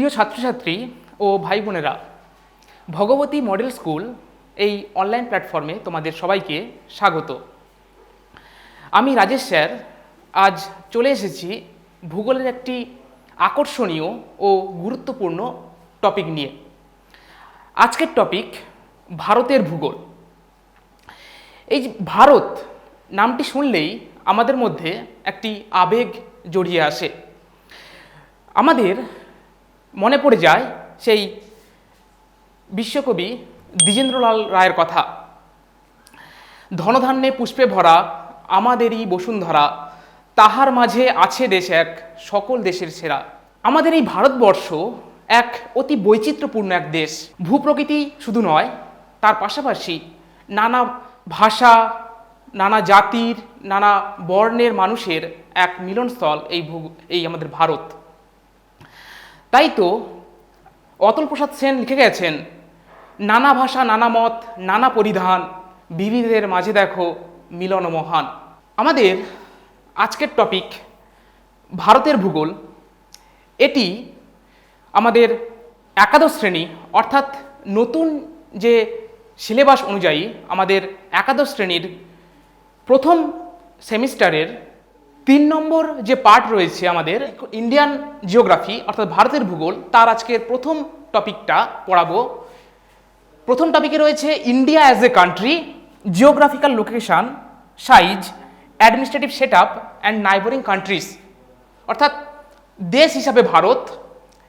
প্রিয় ছাত্রছাত্রী ও ভাই বোনেরা, ভগবতী মডেল স্কুল এই অনলাইন প্ল্যাটফর্মে তোমাদের সবাইকে স্বাগত। আমি রাজেশ স্যার, আজ চলে এসেছি ভূগোলের একটি আকর্ষণীয় ও গুরুত্বপূর্ণ টপিক নিয়ে। আজকের টপিক ভারতের ভূগোল। এই ভারত, নামটি শুনলেই আমাদের মধ্যে একটি আবেগ জড়িয়ে আসে। আমাদের মনে পড়ে যায় সেই বিশ্বকবি দ্বিজেন্দ্রলাল রায়ের কথা। ধনধান্যে পুষ্পে ভরা, আমাদেরই বসুন্ধরা, তাহার মাঝে আছে দেশ এক, সকল দেশের সেরা। আমাদের এই ভারতবর্ষ এক অতি বৈচিত্র্যপূর্ণ এক দেশ। ভূপ্রকৃতি শুধু নয়, তার পাশাপাশি নানা ভাষা, নানা জাতির, নানা বর্ণের মানুষের এক মিলনস্থল এই ভূ এই আমাদের ভারত। তাই তো অতুল প্রসাদ সেন লিখে গেছেন, নানা ভাষা, নানা মত, নানা পরিধান, বিবিধের মাঝে দেখো মিলন মহান। আমাদের আজকের টপিক ভারতের ভূগোল। এটি আমাদের একাদশ শ্রেণি, অর্থাৎ নতুন যে সিলেবাস অনুযায়ী আমাদের একাদশ শ্রেণির প্রথম সেমিস্টারের তিন নম্বর যে পার্ট রয়েছে আমাদের ইন্ডিয়ান জিওগ্রাফি অর্থাৎ ভারতের ভূগোল, তার আজকের প্রথম টপিকটা পড়াবো। প্রথম টপিকে রয়েছে India as a country geographical location size administrative set up and neighbouring countries অর্থাৎ দেশ হিসাবে ভারত,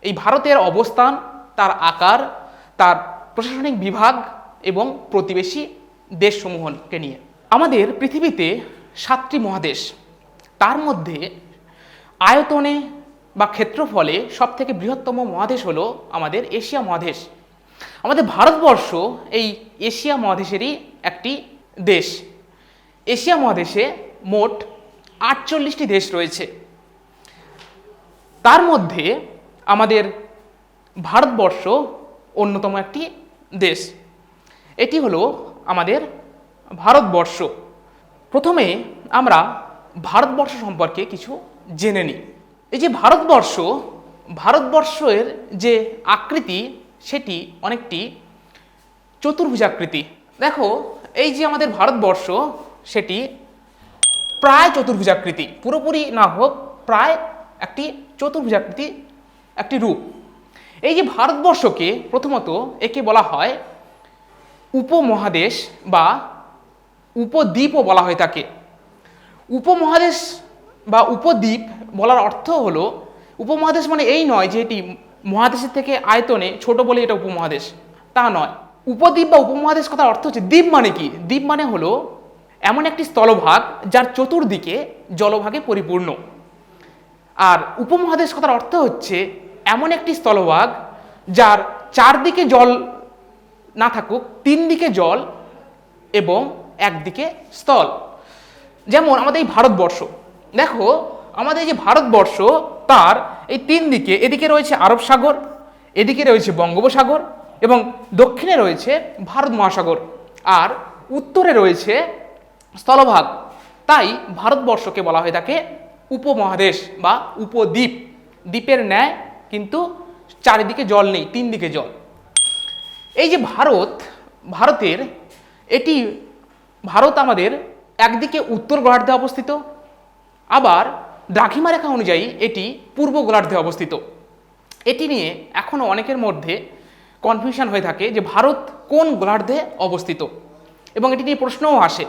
এই ভারতের অবস্থান, তার আকার, তার প্রশাসনিক বিভাগ এবং প্রতিবেশী দেশসমূহকে নিয়ে। আমাদের পৃথিবীতে সাতটি মহাদেশ। তার মধ্যে আয়তনে বা ক্ষেত্রফলে সবথেকে বৃহত্তম মহাদেশ হলো আমাদের এশিয়া মহাদেশ। আমাদের ভারতবর্ষ এই এশিয়া মহাদেশেরই একটি দেশ। এশিয়া মহাদেশে মোট আটচল্লিশটি দেশ রয়েছে। তার মধ্যে আমাদের ভারতবর্ষ অন্যতম একটি দেশ। এটি হলো আমাদের ভারতবর্ষ। প্রথমে আমরা ভারতবর্ষ সম্পর্কে কিছু জেনে নিই। এই যে ভারতবর্ষ, ভারতবর্ষের যে আকৃতি, সেটি অনেকটি চতুর্ভুজাকৃতি দেখো, এই যে আমাদের ভারতবর্ষ, সেটি প্রায় চতুর্ভুজাকৃতি পুরোপুরি না হোক, প্রায় একটি চতুর্ভুজাকৃতি একটি রূপ। এই যে ভারতবর্ষকে প্রথমত একে বলা হয় উপমহাদেশ বা উপদ্বীপও বলা হয়ে থাকে উপমহাদেশ বা উপদ্বীপ বলার অর্থ হলো, উপমহাদেশ মানে এই নয় যে এটি মহাদেশের থেকে আয়তনে ছোট বলে এটা উপমহাদেশ, তা নয়। উপদ্বীপ বা উপমহাদেশ কথার অর্থ হচ্ছে দ্বীপ মানে কি? দ্বীপ মানে হলো এমন একটি স্থলভাগ যার চতুর্দিকে জলভাগে পরিপূর্ণ। আর উপমহাদেশ কথার অর্থ হচ্ছে এমন একটি স্থলভাগ যার চারদিকে জল না থাকুক তিন দিকে জল এবং একদিকে স্থল। যেমন আমাদের এই ভারতবর্ষ, দেখো আমাদের এই যে ভারতবর্ষ, তার এই তিন দিকে, এদিকে রয়েছে আরব সাগর, এদিকে রয়েছে বঙ্গোপসাগর এবং দক্ষিণে রয়েছে ভারত মহাসাগর আর উত্তরে রয়েছে স্থলভাগ। তাই ভারতবর্ষকে বলা হয়ে থাকে উপমহাদেশ বা উপদ্বীপ। দ্বীপের ন্যায় কিন্তু চারিদিকে জল নেই, তিন দিকে জল। এই যে ভারত, ভারতের এটি, ভারত আমাদের একদিকে উত্তর গোলার্ধে অবস্থিত, আবার দ্রাঘিমা রেখা অনুযায়ী এটি পূর্ব গোলার্ধে অবস্থিত। এটি নিয়ে এখনও অনেকের মধ্যে কনফিউশন হয়ে থাকে যে ভারত কোন গোলার্ধে অবস্থিত। এবং এটি নিয়ে প্রশ্নও আসে।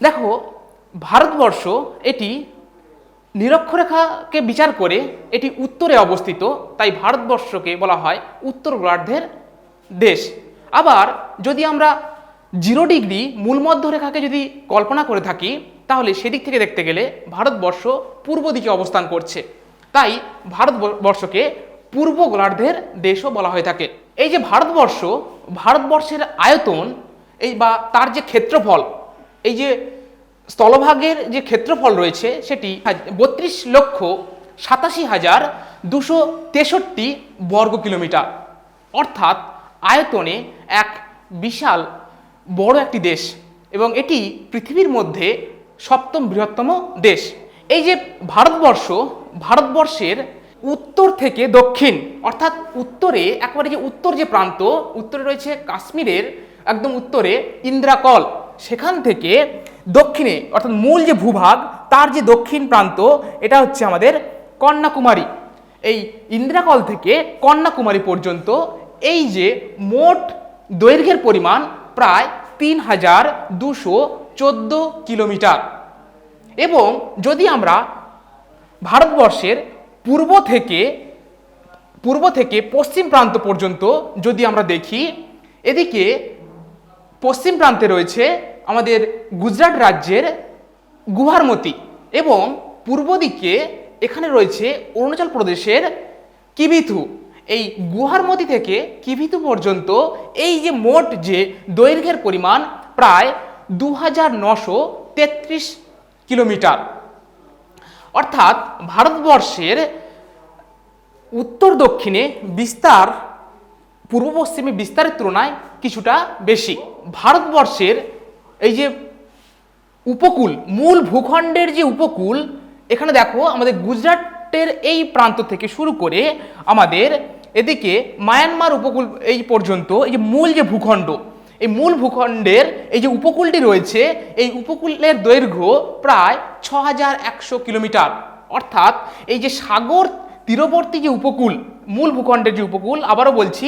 দেখো, ভারতবর্ষ এটি নিরক্ষরেখাকে বিচার করে এটি উত্তরে অবস্থিত, তাই ভারতবর্ষকে বলা হয় উত্তর গোলার্ধের দেশ। আবার যদি আমরা জিরো ডিগ্রি মূলমধ্য রেখাকে যদি কল্পনা করে থাকি, তাহলে সেদিক থেকে দেখতে গেলে ভারতবর্ষ পূর্ব দিকে অবস্থান করছে। তাই ভারতবর্ষকে পূর্ব গোলার্ধের দেশও বলা হয়ে থাকে। এই যে ভারতবর্ষ, ভারতবর্ষের আয়তন, এই বা তার যে ক্ষেত্রফল, এই যে স্থলভাগের যে ক্ষেত্রফল রয়েছে, সেটি বত্রিশ লক্ষ সাতাশি হাজার দুশো তেষট্টি বর্গ কিলোমিটার অর্থাৎ আয়তনে এক বিশাল বড় একটি দেশ এবং এটি পৃথিবীর মধ্যে সপ্তম বৃহত্তম দেশ। এই যে ভারতবর্ষ, ভারতবর্ষের উত্তর থেকে দক্ষিণ, অর্থাৎ উত্তরে, একবারে যে উত্তর যে প্রান্ত, উত্তরে রয়েছে কাশ্মীরের একদম উত্তরে ইন্দ্রাকল। সেখান থেকে দক্ষিণে, অর্থাৎ মূল যে ভূভাগ, তার যে দক্ষিণ প্রান্ত, এটা হচ্ছে আমাদের কন্যাকুমারী। এই ইন্দ্রাকল থেকে কন্যাকুমারী পর্যন্ত এই যে মোট দৈর্ঘ্যের পরিমাণ প্রায় তিন হাজার দুশো চোদ্দ কিলোমিটার। এবং যদি আমরা ভারতবর্ষের পূর্ব থেকে পূর্ব থেকে পশ্চিম প্রান্ত পর্যন্ত যদি আমরা দেখি, এদিকে পশ্চিম প্রান্তে রয়েছে আমাদের গুজরাট রাজ্যের গুহারমতি এবং পূর্ব দিকে এখানে রয়েছে অরুণাচল প্রদেশের কিবিথু। এই গুহারমতি থেকে কিবিথু পর্যন্ত এই যে মোট যে দৈর্ঘ্যের পরিমাণ প্রায় দু কিলোমিটার। অর্থাৎ ভারতবর্ষের উত্তর দক্ষিণে বিস্তার, পূর্ব পশ্চিমে বিস্তারের তুলনায় কিছুটা বেশি। ভারতবর্ষের এই যে উপকূল, মূল ভূখণ্ডের যে উপকূল, এখানে দেখো আমাদের গুজরাটের এই প্রান্ত থেকে শুরু করে আমাদের এদিকে মায়ানমার উপকূল এই পর্যন্ত, এই যে মূল যে ভূখণ্ড, এই মূল ভূখণ্ডের এই যে উপকূলটি রয়েছে, এই উপকূলের দৈর্ঘ্য প্রায় ছ হাজার একশো কিলোমিটার। অর্থাৎ এই যে সাগর তীরবর্তী যে উপকূল, মূল ভূখণ্ডের যে উপকূল, আবারও বলছি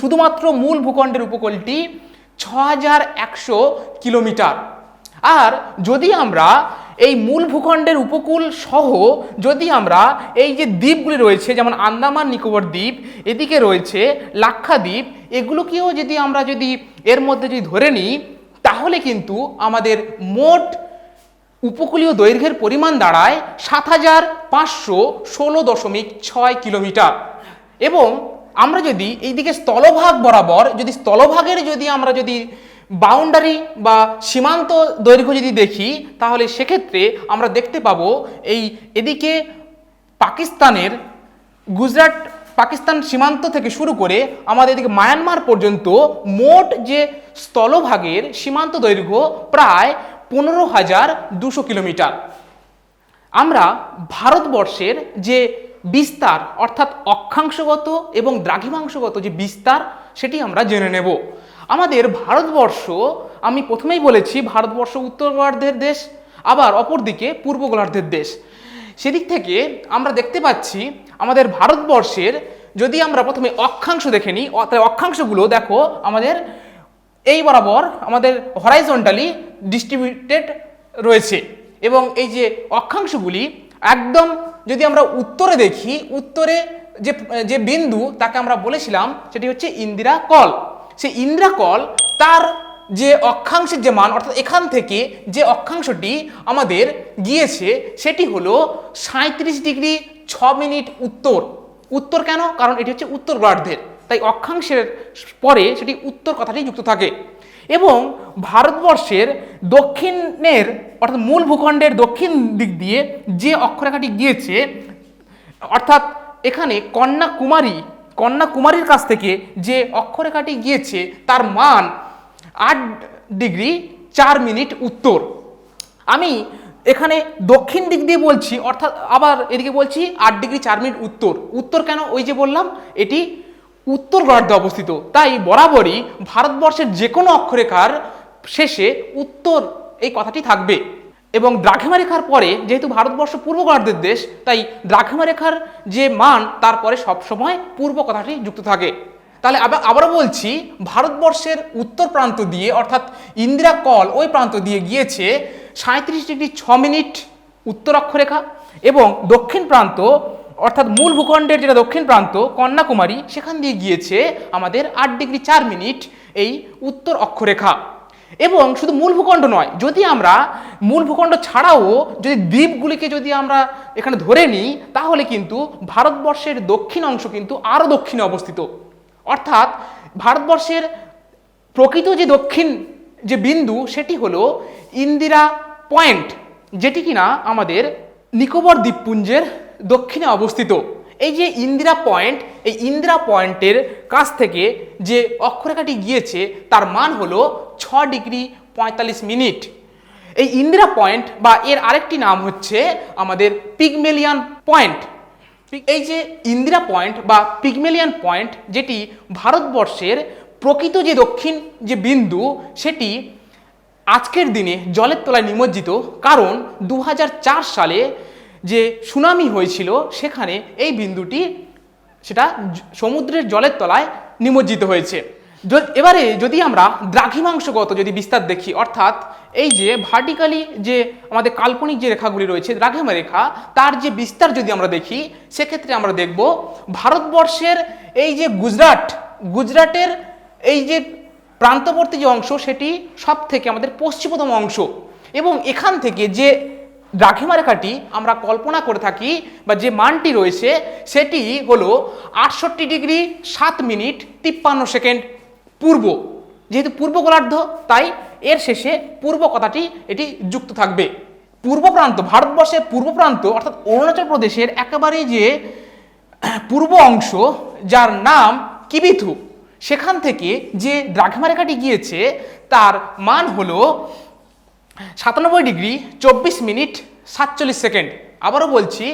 শুধুমাত্র মূল ভূখণ্ডের উপকূলটি ছ হাজার একশো কিলোমিটার। আর যদি আমরা এই মূল ভূখণ্ডের উপকূল সহ যদি আমরা এই যে দ্বীপগুলি রয়েছে, যেমন আন্দামান, নিকোবর দ্বীপ, এদিকে রয়েছে লাক্ষাদ্বীপ, এগুলোকেও যদি আমরা যদি এর মধ্যে যদি ধরে নিই, তাহলে কিন্তু আমাদের মোট উপকূলীয় দৈর্ঘ্যের পরিমাণ দাঁড়ায় সাত হাজার পাঁচশো ষোলো দশমিক ছয় কিলোমিটার। এবং আমরা যদি এইদিকে স্থলভাগ বরাবর, যদি স্থলভাগের যদি আমরা যদি বাউন্ডারি বা সীমান্ত দৈর্ঘ্য যদি দেখি, তাহলে সেক্ষেত্রে আমরা দেখতে পাবো এই এদিকে পাকিস্তানের, গুজরাট, পাকিস্তান সীমান্ত থেকে শুরু করে আমাদের এদিকে মায়ানমার পর্যন্ত মোট যে স্থলভাগের সীমান্ত দৈর্ঘ্য প্রায় পনেরো হাজার দুশো কিলোমিটার। আমরা ভারতবর্ষের যে বিস্তার, অর্থাৎ অক্ষাংশগত এবং দ্রাঘিমাংশগত যে বিস্তার, সেটি আমরা জেনে নেব। আমাদের ভারতবর্ষ, আমি প্রথমেই বলেছি ভারতবর্ষ উত্তর গোলার্ধের দেশ, আবার অপরদিকে পূর্ব গোলার্ধের দেশ। সেদিক থেকে আমরা দেখতে পাচ্ছি আমাদের ভারতবর্ষের, যদি আমরা প্রথমে অক্ষাংশ দেখে নিই তাহলে অক্ষাংশগুলো দেখো আমাদের এই বরাবর আমাদের হরাইজন্টালি ডিস্ট্রিবিউটেড রয়েছে। এবং এই যে অক্ষাংশগুলি, একদম যদি আমরা উত্তরে দেখি, উত্তরে যে যে বিন্দু, তাকে আমরা বলেছিলাম, সেটি হচ্ছে ইন্দিরা কল। সেই ইন্দ্রাকল তার যে অক্ষাংশের যে মান, অর্থাৎ এখান থেকে যে অক্ষাংশটি আমাদের গিয়েছে, সেটি হলো সাঁত্রিশ ডিগ্রি ছ মিনিট উত্তর। উত্তর কেন? কারণ এটি হচ্ছে উত্তর গোলার্ধের তাই অক্ষাংশের পরে সেটি উত্তর কথাটি যুক্ত থাকে। এবং ভারতবর্ষের দক্ষিণের, অর্থাৎ মূল ভূখণ্ডের দক্ষিণ দিক দিয়ে যে অক্ষরেখাটি গিয়েছে, অর্থাৎ এখানে কন্যাকুমারী কন্যাকুমারীর কাছ থেকে যে অক্ষরেখাটি গিয়েছে, তার মান আট ডিগ্রি চার মিনিট উত্তর। আমি এখানে দক্ষিণ দিক দিয়ে বলছি, অর্থাৎ আবার এদিকে বলছি, আট ডিগ্রি চার মিনিট উত্তর। উত্তর কেন? ওই যে বললাম, এটি উত্তর গোলার্ধে অবস্থিত। তাই বরাবরই ভারতবর্ষের যে কোনো অক্ষরেখার শেষে উত্তর এই কথাটি থাকবে। এবং দ্রাঘিমা রেখার পরে, যেহেতু ভারতবর্ষ পূর্ব গোলার্ধের দেশ, তাই দ্রাঘিমা রেখার যে মান তারপরে সবসময় পূর্ব কথাটি যুক্ত থাকে। তাহলে আবার, আবারও বলছি, ভারতবর্ষের উত্তর প্রান্ত দিয়ে, অর্থাৎ ইন্দিরা কল ওই প্রান্ত দিয়ে গিয়েছে সাঁত্রিশ ডিগ্রি ছ মিনিট উত্তর অক্ষরেখা এবং দক্ষিণ প্রান্ত, অর্থাৎ মূল ভূখণ্ডের যেটা দক্ষিণ প্রান্ত, কন্যাকুমারী, সেখান দিয়ে গিয়েছে আমাদের আট ডিগ্রি চার মিনিট এই উত্তর অক্ষরেখা। এবং শুধু মূল ভূখণ্ড নয়, যদি আমরা মূল ভূখণ্ড ছাড়াও যদি দ্বীপগুলিকে যদি আমরা এখানে ধরে নিই, তাহলে কিন্তু ভারতবর্ষের দক্ষিণ অংশ কিন্তু আরও দক্ষিণে অবস্থিত। অর্থাৎ ভারতবর্ষের প্রকৃত যে দক্ষিণ যে বিন্দু, সেটি হলো ইন্দিরা পয়েন্ট, যেটি কিনা আমাদের নিকোবর দ্বীপপুঞ্জের দক্ষিণে অবস্থিত। এই যে ইন্দিরা পয়েন্ট, এই ইন্দিরা পয়েন্টের কাছ থেকে যে অক্ষরেখাটি গিয়েছে, তার মান হলো ছ ডিগ্রি পঁয়তাল্লিশ মিনিট। এই ইন্দিরা পয়েন্ট বা এর আরেকটি নাম হচ্ছে আমাদের পিগমেলিয়ান পয়েন্ট। এই যে ইন্দিরা পয়েন্ট বা পিগমেলিয়ান পয়েন্ট, যেটি ভারতবর্ষের প্রকৃত যে দক্ষিণ যে বিন্দু, সেটি আজকের দিনে জলের তলায় নিমজ্জিত। কারণ দু হাজার চার সালে যে সুনামি হয়েছিল সেখানে এই বিন্দুটি সেটা সমুদ্রের জলের তলায় নিমজ্জিত হয়েছে। এবারে যদি আমরা দ্রাঘিমাংশগত যদি বিস্তার দেখি, অর্থাৎ এই যে ভার্টিক্যালি যে আমাদের কাল্পনিক যে রেখাগুলি রয়েছে, দ্রাঘিমা রেখা, তার যে বিস্তার যদি আমরা দেখি, সেক্ষেত্রে আমরা দেখব ভারতবর্ষের এই যে গুজরাট, গুজরাটের এই যে প্রান্তবর্তী যে অংশ, সেটি সব থেকে আমাদের পশ্চিমতম অংশ। এবং এখান থেকে যে দ্রাঘিমা রেখাটি আমরা কল্পনা করে থাকি, বা যে মানটি রয়েছে, সেটি হলো আটষট্টি ডিগ্রি সাত মিনিট তিপ্পান্ন সেকেন্ড পূর্ব। যেহেতু পূর্ব গোলার্ধ, তাই এর শেষে পূর্ব কথাটি, এটি যুক্ত থাকবে। পূর্ব প্রান্ত, ভারতবর্ষের পূর্ব প্রান্ত, অর্থাৎ অরুণাচল প্রদেশের একেবারে যে পূর্ব অংশ, যার নাম কিবিথু, সেখান থেকে যে দ্রাঘিমা রেখাটি গিয়েছে, তার মান হলো সাতানব্বই ডিগ্রি, চব্বিশ মিনিট, সাতচল্লিশ সেকেন্ড। আবারও বলছি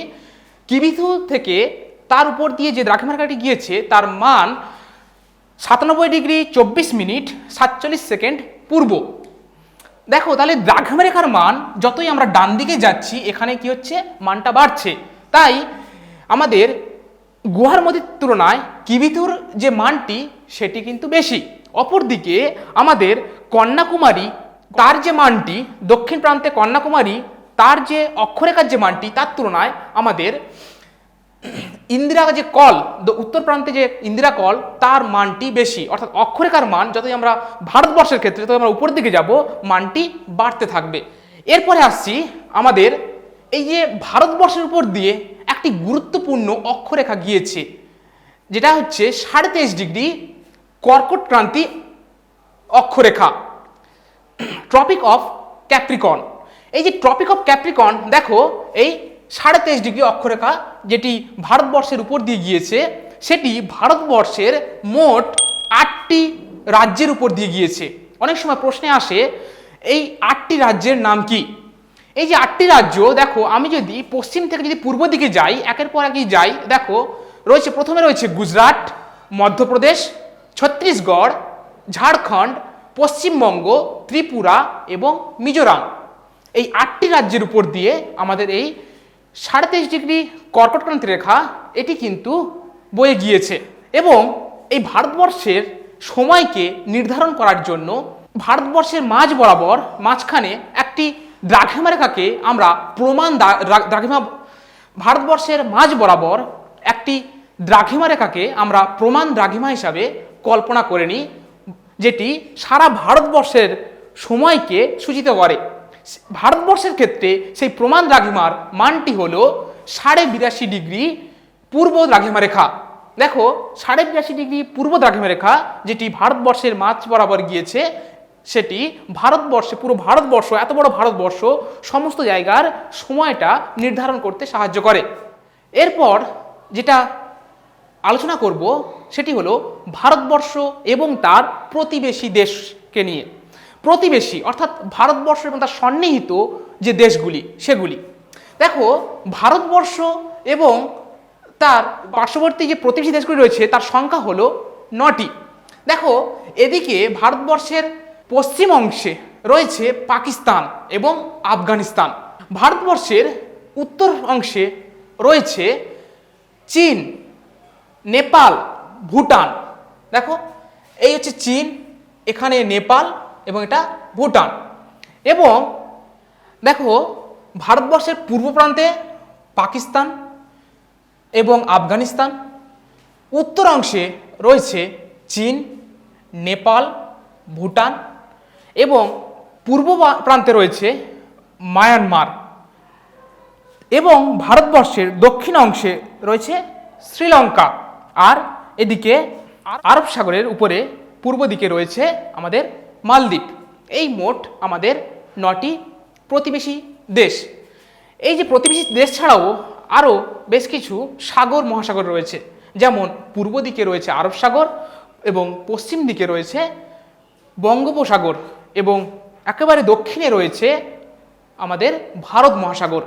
কিবিথু থেকে তার উপর দিয়ে যে দ্রাঘিমা রেখাটি গিয়েছে, তার মান সাতানব্বই ডিগ্রি, চব্বিশ মিনিট, সাতচল্লিশ সেকেন্ড পূর্ব। দেখো, তাহলে দ্রাঘিমা রেখার মান, যতই আমরা ডান দিকে যাচ্ছি, এখানে কি হচ্ছে? মানটা বাড়ছে। তাই আমাদের গুহার মধ্যে তুলনায় কিবিথুর যে মানটি, সেটি কিন্তু বেশি। অপরদিকে আমাদের কন্যাকুমারী তার যে মানটি দক্ষিণ প্রান্তে কন্যাকুমারী, তার যে অক্ষরেখার যে মানটি, তার তুলনায় আমাদের ইন্দিরা যে কল উত্তর প্রান্তে যে ইন্দিরা কল, তার মানটি বেশি। অর্থাৎ অক্ষরেখার মান, যতই আমরা ভারতবর্ষের ক্ষেত্রে, যতই আমরা উপরের দিকে যাব, মানটি বাড়তে থাকবে। এরপরে আসছি আমাদের এই যে ভারতবর্ষের উপর দিয়ে একটি গুরুত্বপূর্ণ অক্ষরেখা গিয়েছে, যেটা হচ্ছে সাড়ে তেইশ ডিগ্রি কর্কট ক্রান্তি অক্ষরেখা। ট্রপিক অফ ক্যাপ্রিকন এই যে ট্রপিক অফ ক্যাপ্রিকন দেখো, এই সাড়ে তেইশ ডিগ্রি অক্ষরেখা যেটি ভারতবর্ষের উপর দিয়ে গিয়েছে, সেটি ভারতবর্ষের মোট আটটি রাজ্যের উপর দিয়ে গিয়েছে। অনেক সময় প্রশ্নে আসে, এই আটটি রাজ্যের নাম কি? এই যে আটটি রাজ্য, দেখো, আমি যদি পশ্চিম থেকে যদি পূর্ব দিকে যাই, একের পর একই যাই, দেখো, রয়েছে, প্রথমে রয়েছে গুজরাট, মধ্যপ্রদেশ, ছত্তিশগড়, ঝাড়খণ্ড পশ্চিমবঙ্গ, ত্রিপুরা এবং মিজোরাম। এই আটটি রাজ্যের উপর দিয়ে আমাদের এই সাড়ে তেইশ ডিগ্রি কর্কটক্রান্তি রেখা, এটি কিন্তু বয়ে গিয়েছে এবং এই ভারতবর্ষের সময়কে নির্ধারণ করার জন্য ভারতবর্ষের মাঝ বরাবর মাঝখানে একটি দ্রাঘিমা রেখাকে আমরা প্রমাণ দ্রাঘিমা, ভারতবর্ষের মাঝ বরাবর একটি দ্রাঘিমা রেখাকে আমরা প্রমাণ দ্রাঘিমা হিসাবে কল্পনা করে নিই। যেটি সারা ভারতবর্ষের সময়কে সূচিত করে। ভারতবর্ষের ক্ষেত্রে সেই প্রমাণ দ্রাঘিমার মানটি হল সাড়ে বিরাশি ডিগ্রি পূর্ব দ্রাঘিমা রেখা দেখো, সাড়ে বিরাশি ডিগ্রি পূর্ব দ্রাঘিমা রেখা যেটি ভারতবর্ষের মাঝ বরাবর গিয়েছে, সেটি ভারতবর্ষে, পুরো ভারতবর্ষ, এত বড় ভারতবর্ষ, সমস্ত জায়গার সময়টা নির্ধারণ করতে সাহায্য করে। এরপর যেটা আলোচনা করব সেটি হলো ভারতবর্ষ এবং তার প্রতিবেশী দেশকে নিয়ে। প্রতিবেশী অর্থাৎ ভারতবর্ষ এবং তার সন্নিহিত যে দেশগুলি, সেগুলি। দেখো, ভারতবর্ষ এবং তার পার্শ্ববর্তী যে প্রতিবেশী দেশগুলি রয়েছে, তার সংখ্যা হলো নটি। দেখো, এদিকে ভারতবর্ষের পশ্চিম অংশে রয়েছে পাকিস্তান এবং আফগানিস্তান। ভারতবর্ষের উত্তর অংশে রয়েছে চীন। নেপাল, ভুটান। দেখো, এই হচ্ছে চীন, এখানে নেপাল এবং এটা ভুটান। এবং দেখো, ভারতবর্ষের পূর্ব প্রান্তে পাকিস্তান এবং আফগানিস্তান। উত্তর অংশে রয়েছে চীন, নেপাল, ভুটান এবং পূর্ব প্রান্তে রয়েছে মায়ানমার। এবং ভারতবর্ষের দক্ষিণ অংশে রয়েছে শ্রীলঙ্কা। আর এদিকে আরব সাগরের উপরে পূর্ব দিকে রয়েছে আমাদের মালদ্বীপ। এই মোট আমাদের নটি প্রতিবেশী দেশ। এই যে প্রতিবেশী দেশ ছাড়াও আরও বেশ কিছু সাগর মহাসাগর রয়েছে। যেমন পূর্ব দিকে রয়েছে আরব সাগর এবং পশ্চিম দিকে রয়েছে বঙ্গোপসাগর এবং একেবারে দক্ষিণে রয়েছে আমাদের ভারত মহাসাগর।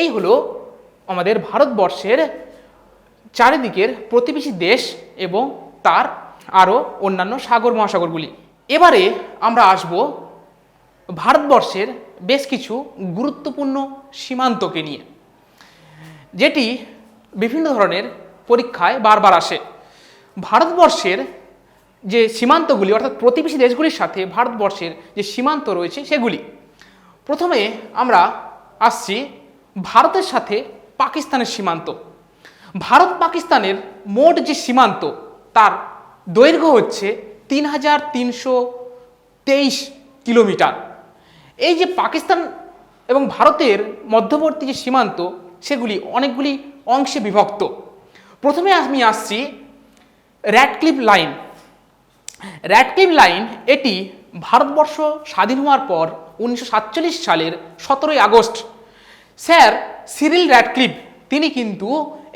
এই হলো আমাদের ভারতবর্ষের চারিদিকের প্রতিবেশী দেশ এবং তার আরও অন্যান্য সাগর মহাসাগরগুলি। এবারে আমরা আসব ভারতবর্ষের বেশ কিছু গুরুত্বপূর্ণ সীমান্তকে নিয়ে, যেটি বিভিন্ন ধরনের পরীক্ষায় বারবার আসে। ভারতবর্ষের যে সীমান্তগুলি, অর্থাৎ প্রতিবেশী দেশগুলির সাথে ভারতবর্ষের যে সীমান্ত রয়েছে সেগুলি। প্রথমে আমরা আসছি ভারতের সাথে পাকিস্তানের সীমান্ত। ভারত পাকিস্তানের মোট যে সীমান্ত, তার দৈর্ঘ্য হচ্ছে তিন হাজার তিনশো তেইশ কিলোমিটার। এই যে পাকিস্তান এবং ভারতের মধ্যবর্তী যে সীমান্ত, সেগুলি অনেকগুলি অংশে বিভক্ত। প্রথমে আমি আসছি র্যাডক্লিপ লাইন। র্যাডক্লিপ লাইন, এটি ভারতবর্ষ স্বাধীন হওয়ার পর উনিশশো সাতচল্লিশ সালের সতেরোই আগস্ট। স্যার সিরিল র্যাডক্লিপ তিনি কিন্তু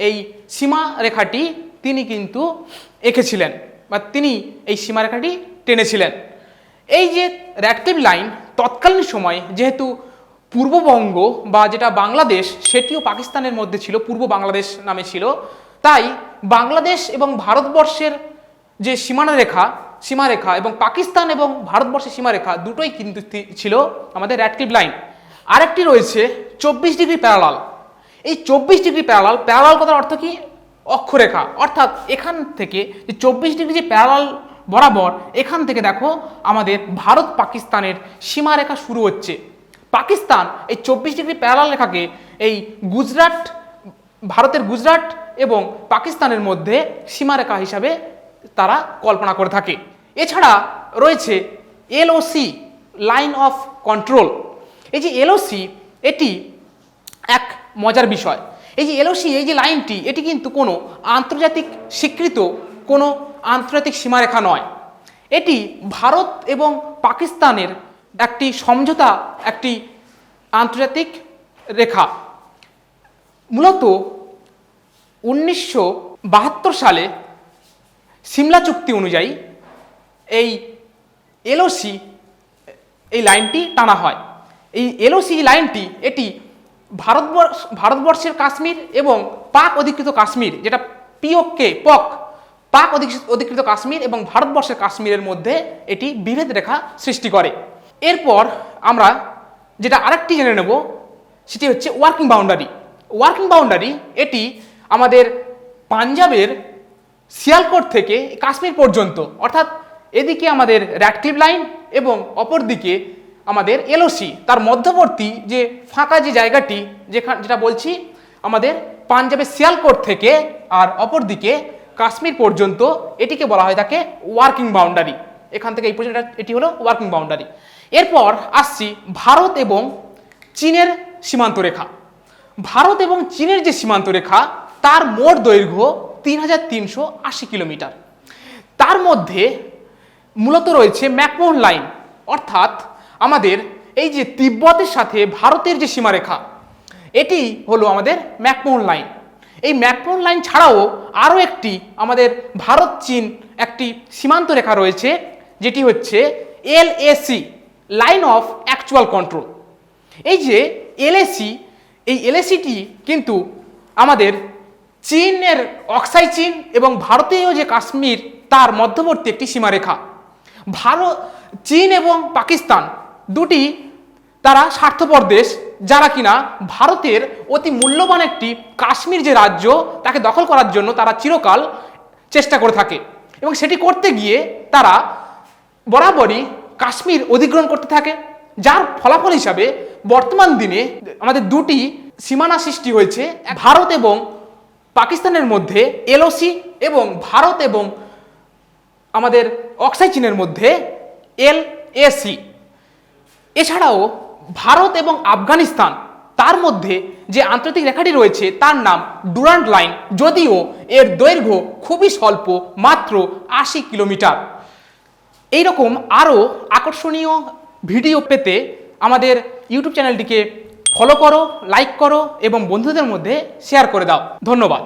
এই সীমা রেখাটি তিনি কিন্তু এঁকেছিলেন বা তিনি এই সীমারেখাটি টেনেছিলেন। এই যে র্যাডক্লিপ লাইন তৎকালীন সময় যেহেতু পূর্ববঙ্গ বা যেটা বাংলাদেশ, সেটিও পাকিস্তানের মধ্যে ছিল, পূর্ব বাংলাদেশ নামে ছিল। তাই বাংলাদেশ এবং ভারতবর্ষের যে সীমানা রেখা সীমারেখা এবং পাকিস্তান এবং ভারতবর্ষের সীমারেখা দুটোই কিন্তু ছিল আমাদের র্যাডক্লিপ লাইন আরেকটি রয়েছে চব্বিশ ডিগ্রি প্যারালাল এই চব্বিশ ডিগ্রি প্যারালাল প্যারালাল কথার অর্থ কি? অক্ষরেখা। অর্থাৎ এখান থেকে যে চব্বিশ ডিগ্রি যে প্যারালাল বরাবর, এখান থেকে দেখো আমাদের ভারত পাকিস্তানের সীমারেখা শুরু হচ্ছে। পাকিস্তান এই চব্বিশ ডিগ্রি প্যারালাল রেখাকে এই গুজরাট, ভারতের গুজরাট এবং পাকিস্তানের মধ্যে সীমারেখা হিসাবে তারা কল্পনা করে থাকে। এছাড়া রয়েছে এলওসি, লাইন অফ কন্ট্রোল। এই যে এলওসি, এটি এক মজার বিষয়। এই যে এলওসি এই যে লাইনটি, এটি কিন্তু কোনো আন্তর্জাতিক স্বীকৃত, কোনো আন্তর্জাতিক সীমারেখা নয়। এটি ভারত এবং পাকিস্তানের একটি সমঝোতা, একটি আন্তর্জাতিক রেখা। মূলত উনিশশো বাহাত্তর সালে সিমলা চুক্তি অনুযায়ী এই এলওসি এই লাইনটি টানা হয়। এই এলওসি লাইনটি, এটি ভারতবর্ষ, ভারতবর্ষের কাশ্মীর এবং পাক অধিকৃত কাশ্মীর, যেটা পিওকে, পক, পাক অধিক- অধিকৃত কাশ্মীর এবং ভারতবর্ষের কাশ্মীরের মধ্যে এটি বিভেদ রেখা সৃষ্টি করে। এরপর আমরা যেটা আরেকটি জেনে নেব, সেটি হচ্ছে ওয়ার্কিং বাউন্ডারি। ওয়ার্কিং বাউন্ডারি, এটি আমাদের পাঞ্জাবের শিয়ালকোট থেকে কাশ্মীর পর্যন্ত, অর্থাৎ এদিকে আমাদের র্যাডক্লিপ লাইন এবং অপরদিকে আমাদের এলওসি, তার মধ্যবর্তী যে ফাঁকা যে জায়গাটি, যেখান যেটা বলছি, আমাদের পাঞ্জাবের শিয়ালকোট থেকে আর অপরদিকে কাশ্মীর পর্যন্ত এটিকে বলা হয় থাকে ওয়ার্কিং বাউন্ডারি। এখান থেকে এই পর্যন্ত এটি হলো ওয়ার্কিং বাউন্ডারি। এরপর আসছি ভারত এবং চীনের সীমান্ত রেখা। ভারত এবং চীনের যে সীমান্ত রেখা, তার মোট দৈর্ঘ্য তিন হাজার তিনশো আশি কিলোমিটার। তার মধ্যে মূলত রয়েছে ম্যাকমোহন লাইন, অর্থাৎ আমাদের এই যে তিব্বতের সাথে ভারতের যে সীমারেখা, এটি হলো আমাদের ম্যাকমোহন লাইন। এই ম্যাকমোহন লাইন ছাড়াও আরও একটি আমাদের ভারত চীন একটি সীমান্ত রেখা রয়েছে, যেটি হচ্ছে LAC line of actual control. এই যে এলএসি এই এলএসিটি কিন্তু আমাদের চীনের অক্সাই চীন এবং ভারতীয় যে কাশ্মীর, তার মধ্যবর্তী একটি সীমারেখা। ভারত, চীন এবং পাকিস্তান দুটি তারা স্বার্থপর দেশ, যারা কিনা ভারতের অতি মূল্যবান একটি কাশ্মীর যে রাজ্য, তাকে দখল করার জন্য তারা চিরকাল চেষ্টা করে থাকে। এবং সেটি করতে গিয়ে তারা বরাবরই কাশ্মীর অধিগ্রহণ করতে থাকে, যার ফলাফল হিসাবে বর্তমান দিনে আমাদের দুটি সীমানা সৃষ্টি হয়েছে, ভারত এবং পাকিস্তানের মধ্যে এলওসি এবং ভারত এবং আমাদের অক্সাই চীনের মধ্যে এল এসি এছাড়াও ভারত এবং আফগানিস্তান, তার মধ্যে যে আন্তর্জাতিক রেখাটি রয়েছে, তার নাম ডুরান্ট লাইন, যদিও এর দৈর্ঘ্য খুবই স্বল্প, মাত্র আশি কিলোমিটার। এইরকম আরও আকর্ষণীয় ভিডিও পেতে আমাদের ইউটিউব চ্যানেলটিকে ফলো করো, লাইক করো এবং বন্ধুদের মধ্যে শেয়ার করে দাও। ধন্যবাদ।